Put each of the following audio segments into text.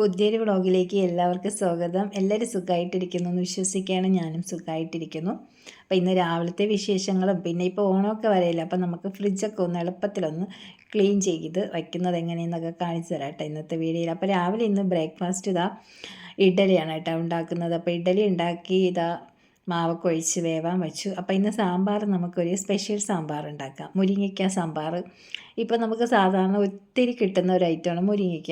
പുതിയൊരു വ്ളോഗിലേക്ക് എല്ലാവർക്കും സ്വാഗതം. എല്ലാവരും സുഖമായിട്ടിരിക്കുന്നു എന്ന് വിശ്വസിക്കുകയാണ്. ഞാനും സുഖമായിട്ടിരിക്കുന്നു അപ്പോൾ ഇന്ന് രാവിലത്തെ വിശേഷങ്ങളും പിന്നെ ഇപ്പോൾ ഓണമൊക്കെ വരയില്ല അപ്പോൾ നമുക്ക് ഫ്രിഡ്ജൊക്കെ ഒന്ന് എളുപ്പത്തിലൊന്ന് ക്ലീൻ ചെയ്ത് വയ്ക്കുന്നത് എങ്ങനെയെന്നൊക്കെ കാണിച്ചു തരാം കേട്ടോ ഇന്നത്തെ വീഡിയോയിൽ. അപ്പോൾ രാവിലെ ഇന്ന് ബ്രേക്ക്ഫാസ്റ്റ് ഇതാ ഇഡലിയാണ് കേട്ടോ ഉണ്ടാക്കുന്നത്. അപ്പോൾ ഇഡലി ഉണ്ടാക്കി ഇതാ മാവൊക്കെ ഒഴിച്ച് വേവാൻ വെച്ചു. അപ്പോൾ ഇന്ന് സാമ്പാർ നമുക്കൊരു സ്പെഷ്യൽ സാമ്പാർ ഉണ്ടാക്കാം മുരിങ്ങയ്ക്ക സാമ്പാർ ഇപ്പോൾ നമുക്ക് സാധാരണ ഒത്തിരി കിട്ടുന്ന ഒരു ഐറ്റമാണ് മുരിങ്ങയ്ക്ക.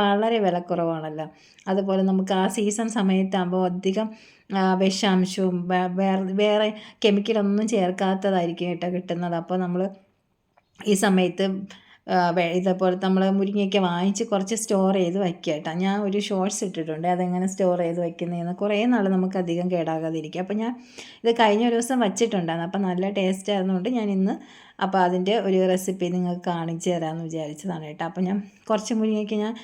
വളരെ വിലക്കുറവാണല്ലോ അതുപോലെ നമുക്ക് ആ സീസൺ സമയത്താകുമ്പോൾ അധികം വിഷാംശവും വേറെ വേറെ കെമിക്കലൊന്നും ചേർക്കാത്തതായിരിക്കും കേട്ടോ കിട്ടുന്നത്. അപ്പോൾ നമ്മൾ ഈ സമയത്ത് ഇതേപോലെ നമ്മൾ മുരിങ്ങയൊക്കെ വാങ്ങിച്ച് കുറച്ച് സ്റ്റോർ ചെയ്ത് വയ്ക്കുക കേട്ടോ ഞാൻ ഒരു ഷോർട്സ് ഇട്ടിട്ടുണ്ട്. അതെങ്ങനെ സ്റ്റോർ ചെയ്ത് വയ്ക്കുന്നതെന്ന് കുറേ നാൾ നമുക്ക് അധികം കേടാകാതിരിക്കുക അപ്പോൾ ഞാൻ ഇത് കഴിഞ്ഞ ഒരു ദിവസം വച്ചിട്ടുണ്ടായിരുന്നു. അപ്പോൾ നല്ല ടേസ്റ്റ് ആയിരുന്നുകൊണ്ട് ഞാൻ ഇന്ന് അപ്പോൾ അതിന്റെ ഒരു റെസിപ്പി നിങ്ങൾക്ക് കാണിച്ചു തരാമെന്ന് വിചാരിച്ചതാണ് കേട്ടോ. അപ്പോൾ ഞാൻ കുറച്ച് മുരിങ്ങയൊക്കെ ഞാൻ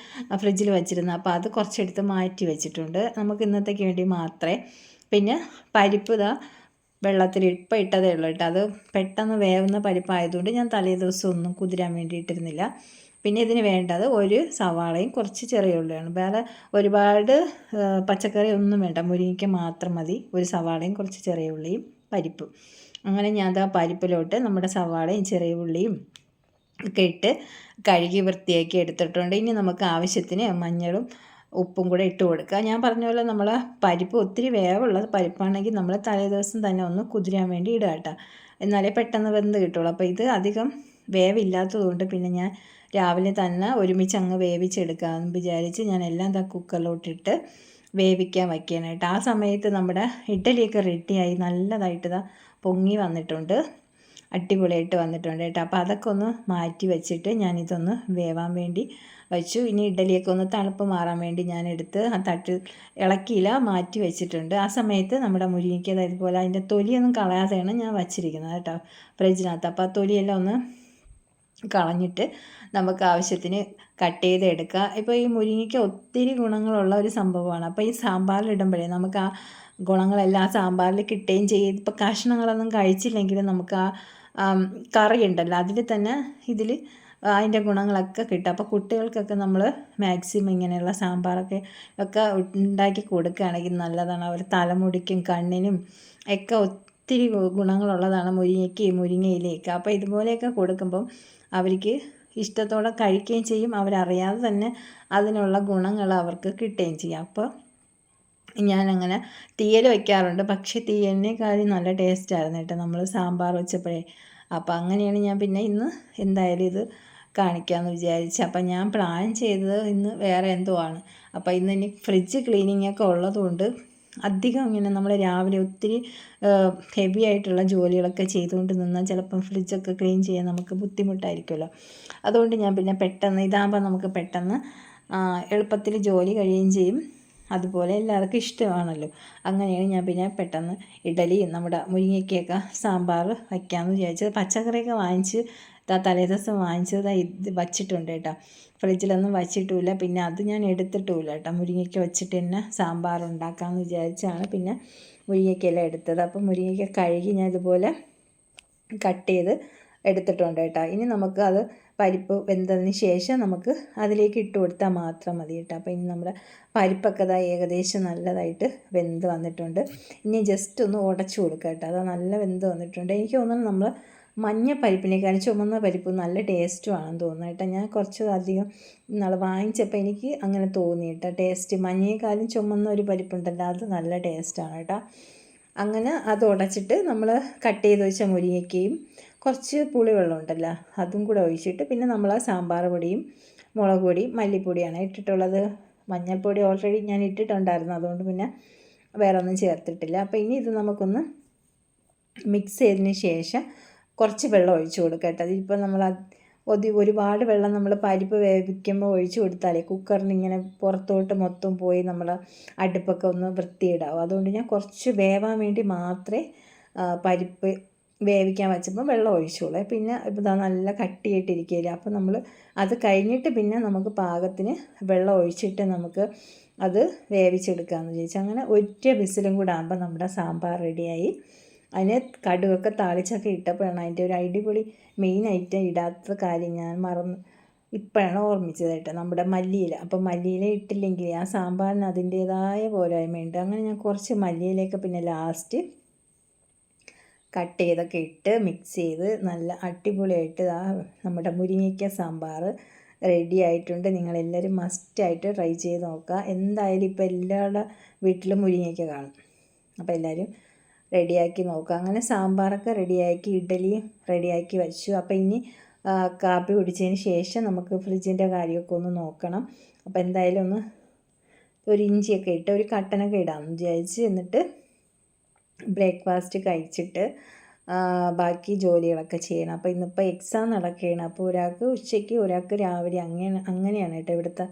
ഫ്രിഡ്ജിൽ വെച്ചിരുന്നു. അപ്പോൾ അത് കുറച്ചെടുത്ത് മാറ്റി വെച്ചിട്ടുണ്ട്. നമുക്ക് ഇന്നത്തേക്ക് വേണ്ടി മാത്രമേ പിന്നെ പരിപ്പ് ഇതാ വെള്ളത്തിൽ ഇപ്പം ഇട്ടതേ ഉള്ളൂ കേട്ടോ. അത് പെട്ടെന്ന് വേവുന്ന പരിപ്പായതുകൊണ്ട് ഞാൻ തലേ ദിവസം ഒന്നും കുതിരാൻ വേണ്ടിയിട്ടിരുന്നില്ല. പിന്നെ ഇതിന് വേണ്ടത് ഒരു സവാളയും കുറച്ച് ചെറിയ ഉള്ളിയാണ്. വേറെ ഒരുപാട് പച്ചക്കറി ഒന്നും വേണ്ട. മുരിങ്ങയ്ക്ക് മാത്രം മതി. ഒരു സവാളയും കുറച്ച് ചെറിയ ഉള്ളിയും പരിപ്പ്. അങ്ങനെ ഞാൻ അത് ആ പരിപ്പിലോട്ട് നമ്മുടെ സവാളയും ചെറിയ ഉള്ളിയും ഒക്കെ ഇട്ട് കഴുകി വൃത്തിയാക്കി എടുത്തിട്ടുണ്ട്. ഇനി നമുക്ക് ആവശ്യത്തിന് മഞ്ഞളും ഉപ്പും കൂടെ ഇട്ട് കൊടുക്കുക. ഞാൻ പറഞ്ഞ പോലെ നമ്മൾ പരിപ്പ് ഒത്തിരി വേവുള്ള പരിപ്പാണെങ്കിൽ നമ്മൾ തലേദിവസം തന്നെ ഒന്ന് കുതിരാൻ വേണ്ടി ഇടുക കേട്ടോ. എന്നാലേ പെട്ടെന്ന് വെന്ത് കിട്ടുള്ളൂ. അപ്പോൾ ഇത് അധികം വേവില്ലാത്തതുകൊണ്ട് പിന്നെ ഞാൻ രാവിലെ തന്നെ ഒരുമിച്ച് അങ്ങ് വേവിച്ചെടുക്കാമെന്ന് വിചാരിച്ച് ഞാൻ എല്ലാം ആ കുക്കറിലോട്ടിട്ട് വേവിക്കാൻ വയ്ക്കാനായിട്ട് ആ സമയത്ത് നമ്മുടെ ഇഡ്ഡലിയൊക്കെ റെഡിയായി നല്ലതായിട്ട് ഇതാ പൊങ്ങി വന്നിട്ടുണ്ട്. അടിപൊളിയായിട്ട് വന്നിട്ടുണ്ട് കേട്ടോ. അപ്പോൾ അതൊക്കെ ഒന്ന് മാറ്റി വെച്ചിട്ട് ഞാനിതൊന്ന് വേവാൻ വേണ്ടി വെച്ചു. ഇനി ഇഡലിയൊക്കെ ഒന്ന് തണുപ്പ് മാറാൻ വേണ്ടി ഞാൻ എടുത്ത് ആ തട്ടിൽ ഇളക്കിയില്ല മാറ്റി വെച്ചിട്ടുണ്ട്. ആ സമയത്ത് നമ്മുടെ മുരിങ്ങയ്ക്ക് ഇതുപോലെ അതിന്റെ തൊലിയൊന്നും കളയാതെയാണ് ഞാൻ വച്ചിരിക്കുന്നത് കേട്ടോ ഫ്രിഡ്ജിനകത്ത്. അപ്പോൾ ആ തൊലിയെല്ലാം ഒന്ന് കളഞ്ഞിട്ട് നമുക്ക് ആവശ്യത്തിന് കട്ട് ചെയ്ത് എടുക്കുക ഇപ്പോൾ ഈ മുരിങ്ങയ്ക്ക് ഒത്തിരി ഗുണങ്ങളുള്ള ഒരു സംഭവമാണ്. അപ്പോൾ ഈ സാമ്പാറിലിടുമ്പോഴേ നമുക്ക് ആ ഗുണങ്ങളെല്ലാം ആ സാമ്പാറിൽ കിട്ടുകയും ചെയ്യും. ഇപ്പോൾ കഷ്ണങ്ങളൊന്നും കഴിച്ചില്ലെങ്കിലും നമുക്ക് ആ കറി ഉണ്ടല്ലോ അതിൽ തന്നെ ഇതിൽ അതിന്റെ ഗുണങ്ങളൊക്കെ കിട്ടും. അപ്പോൾ കുട്ടികൾക്കൊക്കെ നമ്മൾ മാക്സിമം ഇങ്ങനെയുള്ള സാമ്പാറൊക്കെ ഒക്കെ ഉണ്ടാക്കി കൊടുക്കുകയാണെങ്കിൽ നല്ലതാണ്. അവർ തലമുടിക്കും കണ്ണിനും ഒക്കെ ഒത്തിരി ഗുണങ്ങളുള്ളതാണ് മുരിങ്ങയ്ക്ക് മുരിങ്ങയിലേക്ക് അപ്പോൾ ഇതുപോലെയൊക്കെ കൊടുക്കുമ്പം അവർക്ക് ഇഷ്ടത്തോടെ കഴിക്കുകയും ചെയ്യും. അവരറിയാതെ തന്നെ അതിനുള്ള ഗുണങ്ങൾ അവർക്ക് കിട്ടുകയും ചെയ്യും. അപ്പോൾ ഞാനങ്ങനെ തീയൽ വയ്ക്കാറുണ്ട്. പക്ഷേ തീയലിനേക്കാളും നല്ല ടേസ്റ്റായിരുന്നു കേട്ടോ നമ്മൾ സാമ്പാർ വെച്ചപ്പോഴേ. അപ്പോൾ അങ്ങനെയാണ് ഞാൻ പിന്നെ ഇന്ന് എന്തായാലും ഇത് കാണിക്കാമെന്ന് വിചാരിച്ചു. അപ്പം ഞാൻ പ്ലാൻ ചെയ്തത് ഇന്ന് വേറെ എന്തോ ആണ്. അപ്പോൾ ഇന്ന് ഇനി ഫ്രിഡ്ജ് ക്ലീനിങ് ഒക്കെ ഉള്ളതുകൊണ്ട് അധികം ഇങ്ങനെ നമ്മൾ രാവിലെ ഒത്തിരി ഹെവി ആയിട്ടുള്ള ജോലികളൊക്കെ ചെയ്തുകൊണ്ട് നിന്നാൽ ചിലപ്പം ഫ്രിഡ്ജൊക്കെ ക്ലീൻ ചെയ്യാൻ നമുക്ക് ബുദ്ധിമുട്ടായിരിക്കുമല്ലോ. അതുകൊണ്ട് ഞാൻ പിന്നെ പെട്ടെന്ന് ഇതാകുമ്പോൾ നമുക്ക് പെട്ടെന്ന് എളുപ്പത്തിൽ ജോലി കഴിയുകയും ചെയ്യും. അതുപോലെ എല്ലാവർക്കും ഇഷ്ടമാണല്ലോ. അങ്ങനെയാണ് ഞാൻ പിന്നെ പെട്ടെന്ന് ഇഡലി നമ്മുടെ മുരിങ്ങയ്ക്കൊക്കെ സാമ്പാർ വയ്ക്കാമെന്ന് വിചാരിച്ചത്. പച്ചക്കറിയൊക്കെ വാങ്ങിച്ച് തലേ ദിവസം വാങ്ങിച്ചത് ഇത് വച്ചിട്ടുണ്ട് കേട്ടോ. ഫ്രിഡ്ജിലൊന്നും വച്ചിട്ടുമില്ല. പിന്നെ അത് ഞാൻ എടുത്തിട്ടുമില്ല കേട്ടോ. മുരിങ്ങയ്ക്ക വെച്ചിട്ട് തന്നെ സാമ്പാർ ഉണ്ടാക്കാമെന്ന് വിചാരിച്ചാണ് പിന്നെ മുരിങ്ങയ്ക്കയെല്ലാം എടുത്തത്. അപ്പോൾ മുരിങ്ങയ്ക്ക കഴുകി ഞാൻ ഇതുപോലെ കട്ട് ചെയ്ത് എടുത്തിട്ടുണ്ട് കേട്ടോ. ഇനി നമുക്ക് അത് പരിപ്പ് വെന്തതിന് ശേഷം നമുക്ക് അതിലേക്ക് ഇട്ട് കൊടുത്താൽ മാത്രം മതി കേട്ടോ. അപ്പോൾ ഇനി നമ്മുടെ പരിപ്പൊക്കെ ഇതാ ഏകദേശം നല്ലതായിട്ട് വെന്ത് വന്നിട്ടുണ്ട്. ഇനി ജസ്റ്റ് ഒന്ന് ഉടച്ചു കൊടുക്കുക കേട്ടോ. അത് നല്ല വെന്ത് വന്നിട്ടുണ്ട്. എനിക്ക് തോന്നുന്നു നമ്മൾ മഞ്ഞ പരിപ്പിനേക്കാൾ ചുമന്ന പരിപ്പ് നല്ല ടേസ്റ്റും ആണെന്ന് തോന്നുന്നു കേട്ടോ. ഞാൻ കുറച്ച് അധികം നാളെ വാങ്ങിച്ചപ്പോൾ എനിക്ക് അങ്ങനെ തോന്നി കേട്ടോ. ടേസ്റ്റ് മഞ്ഞയേക്കാളും ചുമന്ന ഒരു പരിപ്പുണ്ടല്ലോ അത് നല്ല ടേസ്റ്റാണ് കേട്ടോ. അങ്ങനെ അത് ഉടച്ചിട്ട് നമ്മൾ കട്ട് ചെയ്ത് വെച്ച മുരിങ്ങയ്ക്കയും കുറച്ച് പുളിവെള്ളം ഉണ്ടല്ലോ അതും കൂടെ ഒഴിച്ചിട്ട് പിന്നെ നമ്മൾ ആ സാമ്പാർ പൊടിയും മുളക് പൊടിയും മല്ലിപ്പൊടിയാണ് ഇട്ടിട്ടുള്ളത്. മഞ്ഞൾപ്പൊടി ഓൾറെഡി ഞാൻ ഇട്ടിട്ടുണ്ടായിരുന്നു അതുകൊണ്ട് പിന്നെ വേറെ ഒന്നും ചേർത്തിട്ടില്ല. അപ്പോൾ ഇനി ഇത് നമുക്കൊന്ന് മിക്സ് ചെയ്തതിന് ശേഷം കുറച്ച് വെള്ളം ഒഴിച്ചു കൊടുക്കുക കേട്ടോ. അതിപ്പോൾ നമ്മൾ ഒതി ഒരുപാട് വെള്ളം നമ്മൾ പരിപ്പ് വേവിക്കുമ്പോൾ ഒഴിച്ചു കൊടുത്താലേ കുക്കറിന് ഇങ്ങനെ പുറത്തോട്ട് മൊത്തം പോയി നമ്മൾ അടുപ്പൊക്കെ ഒന്ന് വൃത്തിയിടാവും. അതുകൊണ്ട് ഞാൻ കുറച്ച് വേവാൻ വേണ്ടി മാത്രമേ പരിപ്പ് വേവിക്കാൻ വെച്ചപ്പോൾ വെള്ളം ഒഴിച്ചോളൂ. പിന്നെ ഇപ്പോൾ നല്ല കട്ടിയായിട്ടിരിക്കില്ല അപ്പോൾ നമ്മൾ അത് കഴിഞ്ഞിട്ട് പിന്നെ നമുക്ക് പാകത്തിന് വെള്ളം ഒഴിച്ചിട്ട് നമുക്ക് അത് വേവിച്ചെടുക്കാമെന്ന് ചോദിച്ചു അങ്ങനെ ഒറ്റ വിസിലും കൂടെ ആകുമ്പോൾ നമ്മുടെ സാമ്പാർ റെഡിയായി. അതിന് കടുകൊക്കെ താളിച്ചൊക്കെ ഇട്ടപ്പോഴാണ് അതിന്റെ ഒരു അടിപൊളി മെയിൻ ഐറ്റം ഇടാത്ത കാര്യം ഞാൻ മറന്നു ഇപ്പോഴാണ് ഓർമ്മിച്ചത് കേട്ടോ. നമ്മുടെ മല്ലിയില. അപ്പം മല്ലിയില ഇട്ടില്ലെങ്കിൽ ആ സാമ്പാറിന് അതിന്റേതായ പോരായ്മയുണ്ട്. അങ്ങനെ ഞാൻ കുറച്ച് മല്ലിയിലയൊക്കെ പിന്നെ ലാസ്റ്റ് കട്ട് ചെയ്തൊക്കെ ഇട്ട് മിക്സ് ചെയ്ത് നല്ല അടിപൊളിയായിട്ട് ആ നമ്മുടെ മുരിങ്ങയ്ക്ക സാമ്പാർ റെഡി ആയിട്ടുണ്ട്. നിങ്ങളെല്ലാവരും മസ്റ്റായിട്ട് ട്രൈ ചെയ്ത് നോക്കുക. എന്തായാലും ഇപ്പോൾ എല്ലാവരുടെ വീട്ടിലും മുരിങ്ങയ്ക്ക കാണും. അപ്പോൾ എല്ലാവരും റെഡിയാക്കി നോക്കുക. അങ്ങനെ സാമ്പാറൊക്കെ റെഡിയാക്കി ഇഡ്ഡലി റെഡിയാക്കി വെച്ചു. അപ്പോൾ ഇനി കാപ്പി കുടിച്ചതിന് ശേഷം നമുക്ക് ഫ്രിഡ്ജിന്റെ കാര്യമൊക്കെ ഒന്ന് നോക്കണം. അപ്പോൾ എന്തായാലും ഒന്ന് ഒരു ഇഞ്ചിയൊക്കെ ഇട്ട് ഒരു കട്ടനൊക്കെ ഇടാമെന്ന് വിചാരിച്ച് എന്നിട്ട് ബ്രേക്ക്ഫാസ്റ്റ് കഴിച്ചിട്ട് ബാക്കി ജോലികളൊക്കെ ചെയ്യണം. അപ്പോൾ ഇന്നിപ്പോൾ എക്സാം നടക്കുകയാണ്. അപ്പോൾ ഒരാൾക്ക് ഉച്ചയ്ക്ക് ഒരാൾക്ക് രാവിലെ അങ്ങനെ അങ്ങനെയാണ് കേട്ടോ ഇവിടുത്തെ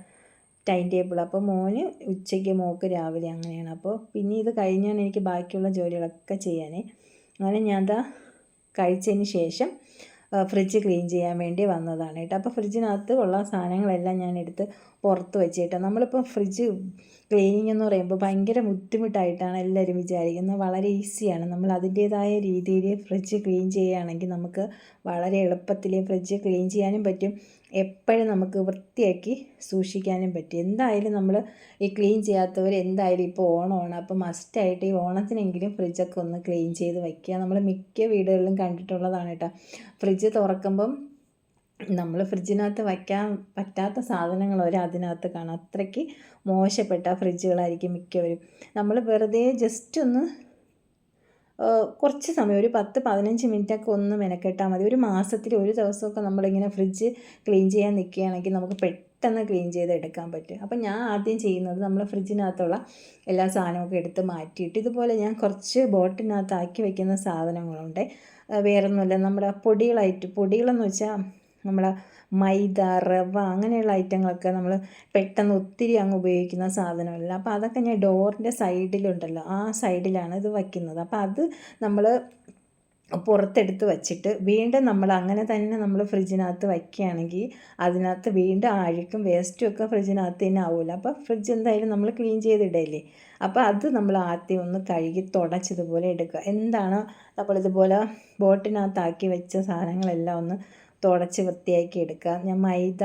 ടൈം ടേബിൾ അപ്പോൾ മോന് ഉച്ചയ്ക്ക് മോക്ക് രാവിലെ അങ്ങനെയാണ്. അപ്പോൾ പിന്നെ ഇത് കഴിഞ്ഞാണ് എനിക്ക് ബാക്കിയുള്ള ജോലികളൊക്കെ ചെയ്യാനേ. അങ്ങനെ ഞാൻ ദാ കഴിച്ചതിന് ശേഷം ഫ്രിഡ്ജ് ക്ലീൻ ചെയ്യാൻ വേണ്ടി വന്നതാണ് കേട്ടോ. അപ്പോൾ ഫ്രിഡ്ജിനകത്ത് ഉള്ള സാധനങ്ങളെല്ലാം ഞാൻ എടുത്ത് പുറത്ത് വെച്ച് കേട്ടോ നമ്മളിപ്പോൾ ഫ്രിഡ്ജ് ക്ലീനിങ് എന്ന് പറയുമ്പോൾ ഭയങ്കര ബുദ്ധിമുട്ടായിട്ടാണ് എല്ലാവരും വിചാരിക്കുന്നത്. വളരെ ഈസിയാണ് നമ്മൾ അതിന്റേതായ രീതിയിൽ ഫ്രിഡ്ജ് ക്ലീൻ ചെയ്യുകയാണെങ്കിൽ നമുക്ക് വളരെ എളുപ്പത്തിൽ ഫ്രിഡ്ജ് ക്ലീൻ ചെയ്യാനും പറ്റും. എപ്പോഴും നമുക്ക് വൃത്തിയാക്കി സൂക്ഷിക്കാനും പറ്റും. എന്തായാലും നമ്മൾ ഈ ക്ലീൻ ചെയ്യാത്തവർ എന്തായാലും ഇപ്പോൾ ഓണമാണ്. അപ്പോൾ മസ്റ്റായിട്ട് ഈ ഓണത്തിനെങ്കിലും ഫ്രിഡ്ജൊക്കെ ഒന്ന് ക്ലീൻ ചെയ്ത് വയ്ക്കുക. നമ്മൾ മിക്ക വീടുകളിലും കണ്ടിട്ടുള്ളതാണ് കേട്ടോ. ഫ്രിഡ്ജ് തുറക്കുമ്പം നമ്മൾ ഫ്രിഡ്ജിനകത്ത് വയ്ക്കാൻ പറ്റാത്ത സാധനങ്ങൾ വരെ അതിനകത്ത് കാണാം. അത്രയ്ക്ക് മോശപ്പെട്ട ഫ്രിഡ്ജുകളായിരിക്കും മിക്കവരും. നമ്മൾ വെറുതെ ജസ്റ്റ് ഒന്ന് കുറച്ച് സമയം ഒരു പത്ത് പതിനഞ്ച് മിനിറ്റൊക്കെ ഒന്ന് മെനക്കെട്ടാൽ മതി. ഒരു മാസത്തിൽ ഒരു ദിവസമൊക്കെ നമ്മളിങ്ങനെ ഫ്രിഡ്ജ് ക്ലീൻ ചെയ്യാൻ നിൽക്കുകയാണെങ്കിൽ നമുക്ക് പെട്ടെന്ന് ക്ലീൻ ചെയ്ത് എടുക്കാൻ പറ്റും. അപ്പം ഞാൻ ആദ്യം ചെയ്യുന്നത് നമ്മൾ ഫ്രിഡ്ജിനകത്തുള്ള എല്ലാ സാധനമൊക്കെ എടുത്ത് മാറ്റിയിട്ട് ഇതുപോലെ ഞാൻ കുറച്ച് ബോട്ടിനകത്ത് ആക്കി വെക്കുന്ന സാധനങ്ങളുണ്ട്. വേറൊന്നുമില്ല നമ്മുടെ പൊടികളായിട്ട് പൊടികളെന്ന് വെച്ചാൽ നമ്മൾ മൈദ റവ അങ്ങനെയുള്ള ഐറ്റങ്ങളൊക്കെ നമ്മൾ പെട്ടെന്ന് ഒത്തിരി അങ്ങ് ഉപയോഗിക്കുന്ന സാധനമല്ല അപ്പോൾ അതൊക്കെ ഞാൻ ഡോറിന്റെ സൈഡിലുണ്ടല്ലോ ആ സൈഡിലാണ് ഇത് വയ്ക്കുന്നത്. അപ്പോൾ അത് നമ്മൾ പുറത്തെടുത്ത് വച്ചിട്ട് വീണ്ടും നമ്മൾ അങ്ങനെ തന്നെ നമ്മൾ ഫ്രിഡ്ജിനകത്ത് വയ്ക്കുകയാണെങ്കിൽ അതിനകത്ത് വീണ്ടും ആഴിക്കും വേസ്റ്റും ഒക്കെ ഫ്രിഡ്ജിനകത്ത് തന്നെ ആവില്ല അപ്പോൾ ഫ്രിഡ്ജ് എന്തായാലും നമ്മൾ ക്ലീൻ ചെയ്തിടയില്ലേ അപ്പോൾ അത് നമ്മൾ ആദ്യം ഒന്ന് കഴുകി തുടച്ചതുപോലെ എടുക്കുക. എന്താണ് നമ്മളിതുപോലെ ബോട്ടിനകത്താക്കി വെച്ച സാധനങ്ങളെല്ലാം ഒന്ന് തുടച്ച് വൃത്തിയാക്കി എടുക്കുക. ഞാൻ മൈദ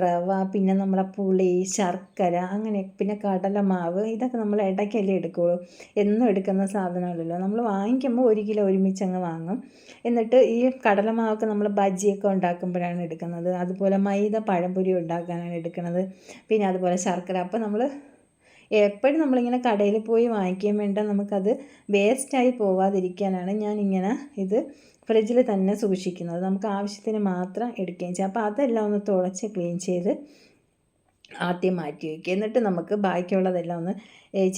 റവ പിന്നെ നമ്മളെ പുളി ശർക്കര അങ്ങനെ പിന്നെ കടലമാവ് ഇതൊക്കെ നമ്മൾ ഇടയ്ക്കല്ലേ എടുക്കുകയുള്ളൂ എന്നും എടുക്കുന്ന സാധനമല്ലല്ലോ. നമ്മൾ വാങ്ങിക്കുമ്പോൾ ഒരു കിലോ ഒരുമിച്ച് അങ്ങ് വാങ്ങും. എന്നിട്ട് ഈ കടലമാവൊക്കെ നമ്മൾ ബജിയൊക്കെ ഉണ്ടാക്കുമ്പോഴാണ് എടുക്കുന്നത്. അതുപോലെ മൈദ പഴംപൊരി ഉണ്ടാക്കാനാണ് എടുക്കുന്നത്. പിന്നെ അതുപോലെ ശർക്കര. അപ്പോൾ നമ്മൾ എപ്പോഴും നമ്മളിങ്ങനെ കടയിൽ പോയി വാങ്ങിക്കാൻ വേണ്ട നമുക്കത് വേസ്റ്റായി പോവാതിരിക്കാനാണ് ഞാനിങ്ങനെ ഇത് ഫ്രിഡ്ജിൽ തന്നെ സൂക്ഷിക്കുന്നത്. നമുക്ക് ആവശ്യത്തിന് മാത്രം എടുക്കുകയും ചെയ്യാം. അപ്പോൾ അതെല്ലാം ഒന്ന് തുളച്ച് ക്ലീൻ ചെയ്ത് ആദ്യം മാറ്റി വയ്ക്കുക. എന്നിട്ട് നമുക്ക് ബാക്കിയുള്ളതെല്ലാം ഒന്ന്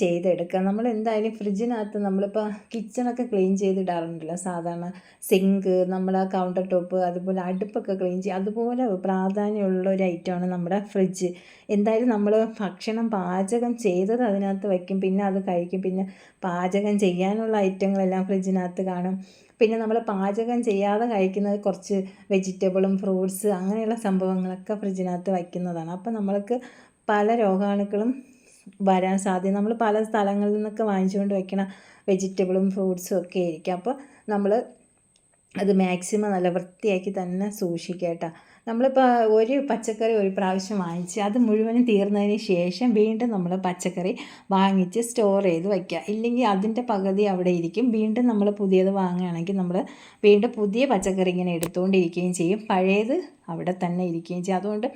ചെയ്തെടുക്കാം നമ്മൾ എന്തായാലും ഫ്രിഡ്ജിനകത്ത് നമ്മളിപ്പോൾ കിച്ചണൊക്കെ ക്ലീൻ ചെയ്തിടാറുണ്ടല്ലോ. സാധാരണ സിങ്ക് നമ്മുടെ കൗണ്ടർ ടോപ്പ് അതുപോലെ അടുപ്പൊക്കെ ക്ലീൻ ചെയ്യുക അതുപോലെ പ്രാധാന്യമുള്ള ഒരു ഐറ്റമാണ് നമ്മുടെ ഫ്രിഡ്ജ്. എന്തായാലും നമ്മൾ ഭക്ഷണം പാചകം ചെയ്തത് അതിനകത്ത് വയ്ക്കും പിന്നെ അത് കഴിക്കും പിന്നെ പാചകം ചെയ്യാനുള്ള ഐറ്റങ്ങളെല്ലാം ഫ്രിഡ്ജിനകത്ത് കാണും. പിന്നെ നമ്മൾ പാചകം ചെയ്യാതെ കഴിക്കുന്നത് കുറച്ച് വെജിറ്റബിളും ഫ്രൂട്ട്സ് അങ്ങനെയുള്ള സംഭവങ്ങളൊക്കെ ഫ്രിഡ്ജിനകത്ത് വയ്ക്കുന്നതാണ്. അപ്പോൾ നമ്മൾക്ക് പല രോഗാണുക്കളും വരാൻ സാധ്യത നമ്മൾ പല സ്ഥലങ്ങളിൽ നിന്നൊക്കെ വാങ്ങിച്ചുകൊണ്ട് വയ്ക്കണ വെജിറ്റബിളും ഫ്രൂട്ട്സും ഒക്കെ ആയിരിക്കും. അപ്പോൾ നമ്മൾ അത് മാക്സിമം നല്ല വൃത്തിയാക്കി തന്നെ സൂക്ഷിക്കുക കേട്ടോ. നമ്മളിപ്പോൾ ഒരു പച്ചക്കറി ഒരു പ്രാവശ്യം വാങ്ങിച്ച് അത് മുഴുവനും തീർന്നതിന് ശേഷം വീണ്ടും നമ്മൾ പച്ചക്കറി വാങ്ങിച്ച് സ്റ്റോർ ചെയ്ത് വയ്ക്കുക ഇല്ലെങ്കിൽ അതിന്റെ പകുതി അവിടെ ഇരിക്കും. വീണ്ടും നമ്മൾ പുതിയത് വാങ്ങുകയാണെങ്കിൽ നമ്മൾ വീണ്ടും പുതിയ പച്ചക്കറി ഇങ്ങനെ എടുത്തുകൊണ്ടിരിക്കുകയും ചെയ്യും. പഴയത് അവിടെ തന്നെ ഇരിക്കുകയും ചെയ്യും. അതുകൊണ്ട്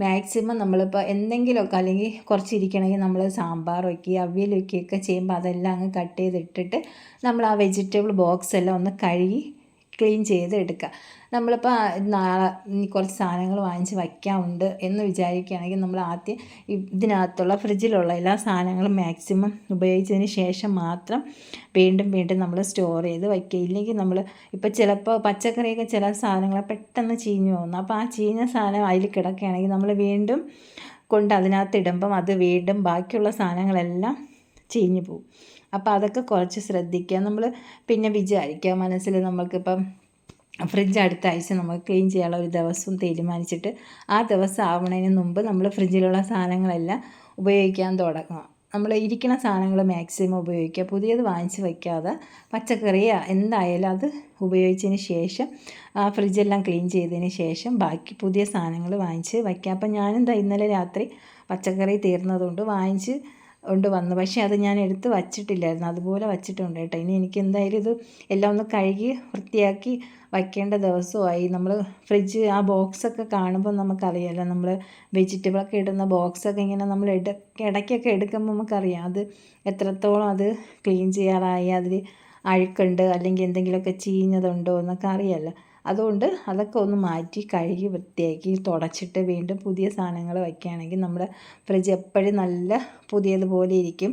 മാക്സിമം നമ്മളിപ്പോൾ എന്തെങ്കിലുമൊക്കെ അല്ലെങ്കിൽ കുറച്ച് ഇരിക്കണമെങ്കിൽ നമ്മൾ സാമ്പാർ വയ്ക്കുക അവിയൽ വയ്ക്കുകയൊക്കെ ചെയ്യുമ്പോൾ അതെല്ലാം അങ്ങ് കട്ട് ചെയ്തിട്ടിട്ട് നമ്മൾ ആ വെജിറ്റബിൾ ബോക്സ് എല്ലാം ഒന്ന് കഴുകി ക്ലീൻ ചെയ്തെടുക്കുക നമ്മളിപ്പോൾ നാളെ കുറച്ച് സാധനങ്ങൾ വാങ്ങിച്ച് വയ്ക്കാനുണ്ട് എന്ന് വിചാരിക്കുകയാണെങ്കിൽ നമ്മൾ ആദ്യം ഇതിനകത്തുള്ള ഫ്രിഡ്ജിലുള്ള എല്ലാ സാധനങ്ങളും മാക്സിമം ഉപയോഗിച്ചതിന് ശേഷം മാത്രം വീണ്ടും വീണ്ടും നമ്മൾ സ്റ്റോർ ചെയ്ത് വയ്ക്കുക. ഇല്ലെങ്കിൽ നമ്മൾ ഇപ്പോൾ ചിലപ്പോൾ പച്ചക്കറിയൊക്കെ ചില സാധനങ്ങൾ പെട്ടെന്ന് ചീഞ്ഞു പോകുന്നു. അപ്പോൾ ആ ചീഞ്ഞ സാധനം അതിൽ കിടക്കുകയാണെങ്കിൽ നമ്മൾ വീണ്ടും കൊണ്ട് അതിനകത്ത് ഇടുമ്പം അത് വീണ്ടും ബാക്കിയുള്ള സാധനങ്ങളെല്ലാം ചീഞ്ഞു പോകും. അപ്പോൾ അതൊക്കെ കുറച്ച് ശ്രദ്ധിക്കുക. നമ്മൾ പിന്നെ വിചാരിക്കുക മനസ്സിൽ നമ്മൾക്കിപ്പം ഫ്രിഡ്ജ് അടുത്ത ആഴ്ച നമ്മൾ ക്ലീൻ ചെയ്യാനുള്ള ഒരു ദിവസം തീരുമാനിച്ചിട്ട് ആ ദിവസം ആവണതിന് മുമ്പ് നമ്മൾ ഫ്രിഡ്ജിലുള്ള സാധനങ്ങളെല്ലാം ഉപയോഗിക്കാൻ തുടങ്ങുക നമ്മൾ ഇരിക്കുന്ന സാധനങ്ങൾ മാക്സിമം ഉപയോഗിക്കുക. പുതിയത് വാങ്ങിച്ച് വയ്ക്കാതെ പച്ചക്കറിയോ എന്തായാലും അത് ഉപയോഗിച്ചതിന് ശേഷം ആ ഫ്രിഡ്ജെല്ലാം ക്ലീൻ ചെയ്തതിന് ശേഷം ബാക്കി പുതിയ സാധനങ്ങൾ വാങ്ങിച്ച് വയ്ക്കുക അപ്പം ഞാനെന്താ ഇന്നലെ രാത്രി പച്ചക്കറി തീർന്നതുകൊണ്ട് വാങ്ങിച്ച് കൊണ്ട് വന്നു. പക്ഷേ അത് ഞാൻ എടുത്ത് വച്ചിട്ടില്ലായിരുന്നു. അതുപോലെ വച്ചിട്ടുണ്ട് കേട്ടോ. ഇനി എനിക്ക് എന്തായാലും ഇത് എല്ലാം ഒന്ന് കഴുകി വൃത്തിയാക്കി വയ്ക്കേണ്ട ദിവസമായി നമ്മൾ ഫ്രിഡ്ജ് ആ ബോക്സൊക്കെ കാണുമ്പോൾ നമുക്കറിയാമല്ലോ നമ്മൾ വെജിറ്റബിളൊക്കെ ഇടുന്ന ബോക്സൊക്കെ ഇങ്ങനെ നമ്മൾ ഇട ഇടയ്ക്കൊക്കെ എടുക്കുമ്പോൾ നമുക്കറിയാം. അത് എത്രത്തോളം അത് ക്ലീൻ ചെയ്യാറായി അതിൽ അഴുക്കുണ്ട് അല്ലെങ്കിൽ എന്തെങ്കിലുമൊക്കെ ചീഞ്ഞതുണ്ടോ എന്നൊക്കെ അറിയാമല്ലോ അതുകൊണ്ട് അതൊക്കെ ഒന്ന് മാറ്റി കഴുകി വൃത്തിയാക്കി തുടച്ചിട്ട് വീണ്ടും പുതിയ സാധനങ്ങൾ വയ്ക്കുകയാണെങ്കിൽ നമ്മുടെ ഫ്രിഡ്ജ് എപ്പോഴും നല്ല പുതിയതുപോലെ ഇരിക്കും.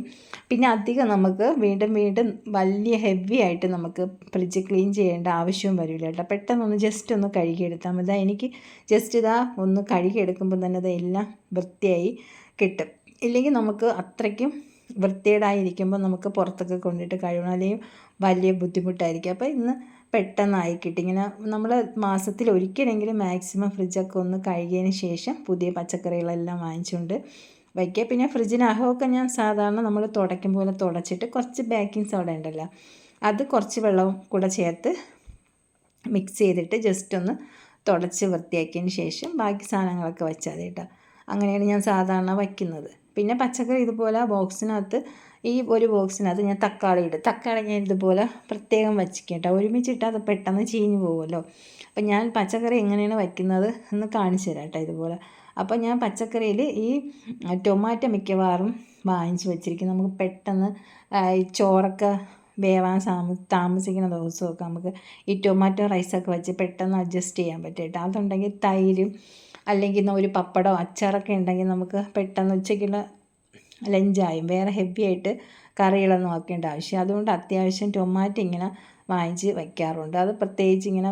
പിന്നെ അധികം നമുക്ക് വീണ്ടും വീണ്ടും വലിയ ഹെവി ആയിട്ട് നമുക്ക് ഫ്രിഡ്ജ് ക്ലീൻ ചെയ്യേണ്ട ആവശ്യവും വരില്ല കേട്ടോ. പെട്ടെന്നൊന്ന് ജസ്റ്റ് ഒന്ന് കഴുകിയെടുത്താൽ മതി. എനിക്ക് ജസ്റ്റ് ഇതാ ഒന്ന് കഴുകിയെടുക്കുമ്പോൾ തന്നെ അതെല്ലാം വൃത്തിയായി കിട്ടും. ഇല്ലെങ്കിൽ നമുക്ക് അത്രയ്ക്കും വൃത്തികേടായിരിക്കുമ്പോൾ നമുക്ക് പുറത്തൊക്കെ കൊണ്ടിട്ട് കഴിയണം അല്ലെങ്കിൽ വലിയ ബുദ്ധിമുട്ടായിരിക്കും. അപ്പോൾ ഇന്ന് പെട്ടെന്നായി കിട്ടി. ഇങ്ങനെ നമ്മൾ മാസത്തിൽ ഒരിക്കലെങ്കിലും മാക്സിമം ഫ്രിഡ്ജൊക്കെ ഒന്ന് കഴുകിയതിന് ശേഷം പുതിയ പച്ചക്കറികളെല്ലാം വാങ്ങിച്ചുകൊണ്ട് വയ്ക്കുക. പിന്നെ ഫ്രിഡ്ജിനകമൊക്കെ ഞാൻ സാധാരണ നമ്മൾ തുടയ്ക്കും പോലെ തുടച്ചിട്ട് കുറച്ച് ബേക്കിംഗ് സോഡ ഉണ്ടല്ലോ അത് കുറച്ച് വെള്ളവും കൂടെ ചേർത്ത് മിക്സ് ചെയ്തിട്ട് ജസ്റ്റ് ഒന്ന് തുടച്ച് വൃത്തിയാക്കിയതിന് ശേഷം ബാക്കി സാധനങ്ങളൊക്കെ വെച്ചാൽ കേട്ടോ. അങ്ങനെയാണ് ഞാൻ സാധാരണ വയ്ക്കുന്നത്. പിന്നെ പച്ചക്കറി ഇതുപോലെ ബോക്സിനകത്ത് ഈ ഒരു ബോക്സിനകത്ത് ഞാൻ തക്കാളി ഇടും. തക്കാളി ഞാൻ ഇതുപോലെ പ്രത്യേകം വച്ചിക്കും കേട്ടോ. ഒരുമിച്ചിട്ടാൽ അത് പെട്ടെന്ന് ചീഞ്ഞ് പോകുമല്ലോ. അപ്പം ഞാൻ പച്ചക്കറി എങ്ങനെയാണ് വയ്ക്കുന്നത് എന്ന് കാണിച്ചു തരാം കേട്ടോ ഇതുപോലെ. അപ്പോൾ ഞാൻ പച്ചക്കറിയിൽ ഈ ടൊമാറ്റോ മിക്കവാറും വാങ്ങിച്ച് വെച്ചിരിക്കും. നമുക്ക് പെട്ടെന്ന് ഈ ചോറൊക്കെ വേവാൻ താമസിക്കുന്ന ദിവസമൊക്കെ നമുക്ക് ഈ ടൊമാറ്റോ റൈസൊക്കെ വെച്ച് പെട്ടെന്ന് അഡ്ജസ്റ്റ് ചെയ്യാൻ പറ്റും കേട്ടോ. അതുണ്ടെങ്കിൽ തൈരും അല്ലെങ്കിൽ ഒരു പപ്പടമോ അച്ചാറൊക്കെ ഉണ്ടെങ്കിൽ നമുക്ക് പെട്ടെന്ന് ഉച്ചയ്ക്കുള്ള ലഞ്ചായും വേറെ ഹെവി ആയിട്ട് കറികളൊന്നും ആക്കേണ്ട ആവശ്യം. അതുകൊണ്ട് അത്യാവശ്യം ടൊമാറ്റോ ഇങ്ങനെ വാങ്ങിച്ച് വയ്ക്കാറുണ്ട് അത് പ്രത്യേകിച്ച് ഇങ്ങനെ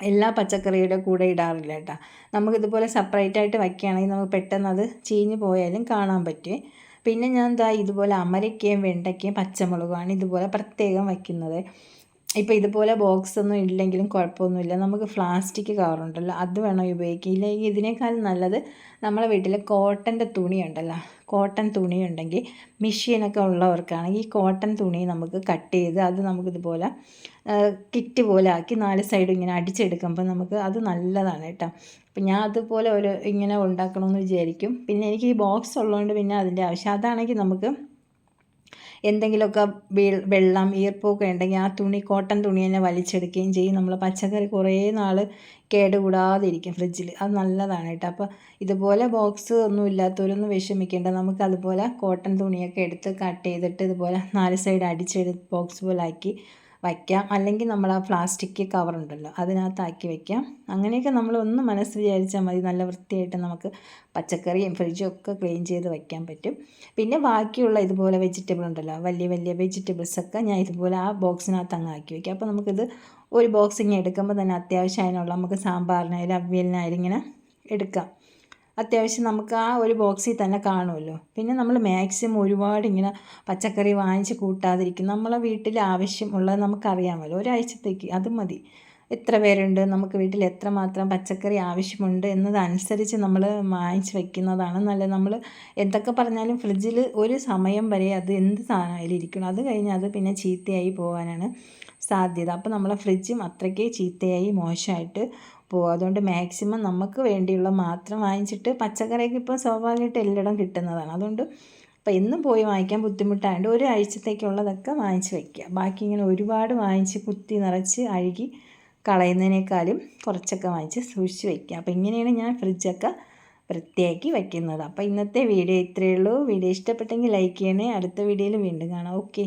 എല്ലാ പച്ചക്കറിയുടെ കൂടെ ഇടാറില്ല കേട്ടോ. നമുക്കിതുപോലെ സെപ്പറേറ്റ് ആയിട്ട് വയ്ക്കുകയാണെങ്കിൽ നമുക്ക് പെട്ടെന്ന് അത് ചീഞ്ഞ് പോയാലും കാണാൻ പറ്റും. പിന്നെ ഞാൻ എന്താ ഇതുപോലെ അമരയ്ക്കയും വെണ്ടയ്ക്കയും പച്ചമുളകുമാണ് ഇതുപോലെ പ്രത്യേകം വയ്ക്കുന്നത് ഇപ്പോൾ ഇതുപോലെ ബോക്സ് ഒന്നും ഇല്ലെങ്കിലും കുഴപ്പമൊന്നുമില്ല. നമുക്ക് പ്ലാസ്റ്റിക് കവറുണ്ടല്ലോ അത് വേണം ഉപയോഗിക്കുക ഇല്ലെങ്കിൽ ഇതിനേക്കാൾ നല്ലത് നമ്മളെ വീട്ടിൽ കോട്ടന്റെ തുണിയുണ്ടല്ലോ കോട്ടൺ തുണി ഉണ്ടെങ്കിൽ മെഷീനൊക്കെ ഉള്ളവർക്കാണെങ്കിൽ ഈ കോട്ടൺ തുണി നമുക്ക് കട്ട് ചെയ്ത് അത് നമുക്കിതുപോലെ കിറ്റ് പോലെ ആക്കി നാല് സൈഡും ഇങ്ങനെ അടിച്ചെടുക്കുമ്പോൾ നമുക്ക് അത് നല്ലതാണ് കേട്ടോ. അപ്പം ഞാൻ അതുപോലെ ഒരു ഇങ്ങനെ ഉണ്ടാക്കണമെന്ന് വിചാരിക്കും. പിന്നെ എനിക്ക് ഈ ബോക്സ് ഉള്ളതുകൊണ്ട് പിന്നെ അതിന്റെ ആവശ്യം അതാണെങ്കിൽ നമുക്ക് എന്തെങ്കിലുമൊക്കെ വെള്ളം ഈർപ്പമൊക്കെ ഉണ്ടെങ്കിൽ ആ തുണി കോട്ടൺ തുണി തന്നെ വലിച്ചെടുക്കുകയും ചെയ്യും. നമ്മൾ പച്ചക്കറി കുറേ നാൾ കേടുകൂടാതിരിക്കും ഫ്രിഡ്ജിൽ അത് നല്ലതാണ് കേട്ടോ. അപ്പോൾ ഇതുപോലെ ബോക്സ് ഒന്നും ഇല്ലാത്തവരൊന്നും വിഷമിക്കേണ്ട. നമുക്ക് അതുപോലെ കോട്ടൺ തുണിയൊക്കെ എടുത്ത് കട്ട് ചെയ്തിട്ട് ഇതുപോലെ നാല് സൈഡ് അടിച്ചെടുത്ത് ബോക്സ് പോലെ ആക്കി വയ്ക്കാം. അല്ലെങ്കിൽ നമ്മൾ ആ പ്ലാസ്റ്റിക് കവറുണ്ടല്ലോ അതിനകത്താക്കി വയ്ക്കാം. അങ്ങനെയൊക്കെ നമ്മൾ ഒന്ന് മനസ്സ് വിചാരിച്ചാൽ മതി. നല്ല വൃത്തിയായിട്ട് നമുക്ക് പച്ചക്കറിയും ഫ്രിഡ്ജും ഒക്കെ ക്ലീൻ ചെയ്ത് വയ്ക്കാൻ പറ്റും. പിന്നെ ബാക്കിയുള്ള ഇതുപോലെ വെജിറ്റബിൾ ഉണ്ടല്ലോ വലിയ വലിയ വെജിറ്റബിൾസൊക്കെ ഞാൻ ഇതുപോലെ ആ ബോക്സിനകത്ത് അങ്ങ് ആക്കി വയ്ക്കാം. അപ്പോൾ നമുക്കിത് ഒരു ബോക്സ് ഇങ്ങനെ എടുക്കുമ്പോൾ തന്നെ അത്യാവശ്യം അതിനുള്ള നമുക്ക് സാമ്പാറിനായാലും അവിയലിനായാലും ഇങ്ങനെ എടുക്കാം. അത്യാവശ്യം നമുക്ക് ആ ഒരു ബോക്സിൽ തന്നെ കാണുമല്ലോ. പിന്നെ നമ്മൾ മാക്സിമം ഒരുപാട് ഇങ്ങനെ പച്ചക്കറി വാങ്ങിച്ച് കൂട്ടാതിരിക്കും. നമ്മളെ വീട്ടിൽ ആവശ്യമുള്ളത് നമുക്കറിയാമല്ലോ ഒരാഴ്ചത്തേക്ക് അത് മതി. എത്ര പേരുണ്ട്? നമുക്ക് വീട്ടിൽ എത്രമാത്രം പച്ചക്കറി ആവശ്യമുണ്ട് എന്നതനുസരിച്ച് നമ്മൾ വാങ്ങിച്ച് വെക്കുന്നതാണ് നല്ല നമ്മൾ എന്തൊക്കെ പറഞ്ഞാലും ഫ്രിഡ്ജിൽ ഒരു സമയം വരെ അത് എന്ത് സാധനമായാലും ഇരിക്കണം. അത് കഴിഞ്ഞാൽ അത് പിന്നെ ചീത്തയായി പോകാനാണ് സാധ്യത. അപ്പോൾ നമ്മളെ ഫ്രിഡ്ജും അത്രയ്ക്ക് ചീത്തയായി മോശമായിട്ട് പോകും അതുകൊണ്ട് മാക്സിമം നമുക്ക് വേണ്ടിയുള്ള മാത്രം വാങ്ങിച്ചിട്ട് പച്ചക്കറിയൊക്കെ ഇപ്പോൾ സ്വാഭാവികമായിട്ട് എല്ലായിടം കിട്ടുന്നതാണ്. അതുകൊണ്ട് അപ്പോൾ എന്നും പോയി വാങ്ങിക്കാൻ ബുദ്ധിമുട്ടായതുകൊണ്ട് ഒരാഴ്ചത്തേക്കുള്ളതൊക്കെ വാങ്ങിച്ച് വയ്ക്കുക ബാക്കി ഇങ്ങനെ ഒരുപാട് വാങ്ങിച്ച് കുത്തി നിറച്ച് അഴുകി കളയുന്നതിനേക്കാളും കുറച്ചൊക്കെ വാങ്ങിച്ച് സൂക്ഷിച്ച് വയ്ക്കുക അപ്പോൾ ഇങ്ങനെയാണ് ഞാൻ ഫ്രിഡ്ജൊക്കെ വൃത്തിയാക്കി വയ്ക്കുന്നത് അപ്പോൾ ഇന്നത്തെ വീഡിയോ ഇത്രയേ ഉള്ളൂ. വീഡിയോ ഇഷ്ടപ്പെട്ടെങ്കിൽ ലൈക്ക് ചെയ്യണേ. അടുത്ത വീഡിയോയിൽ വീണ്ടും കാണാം. ഓക്കെ.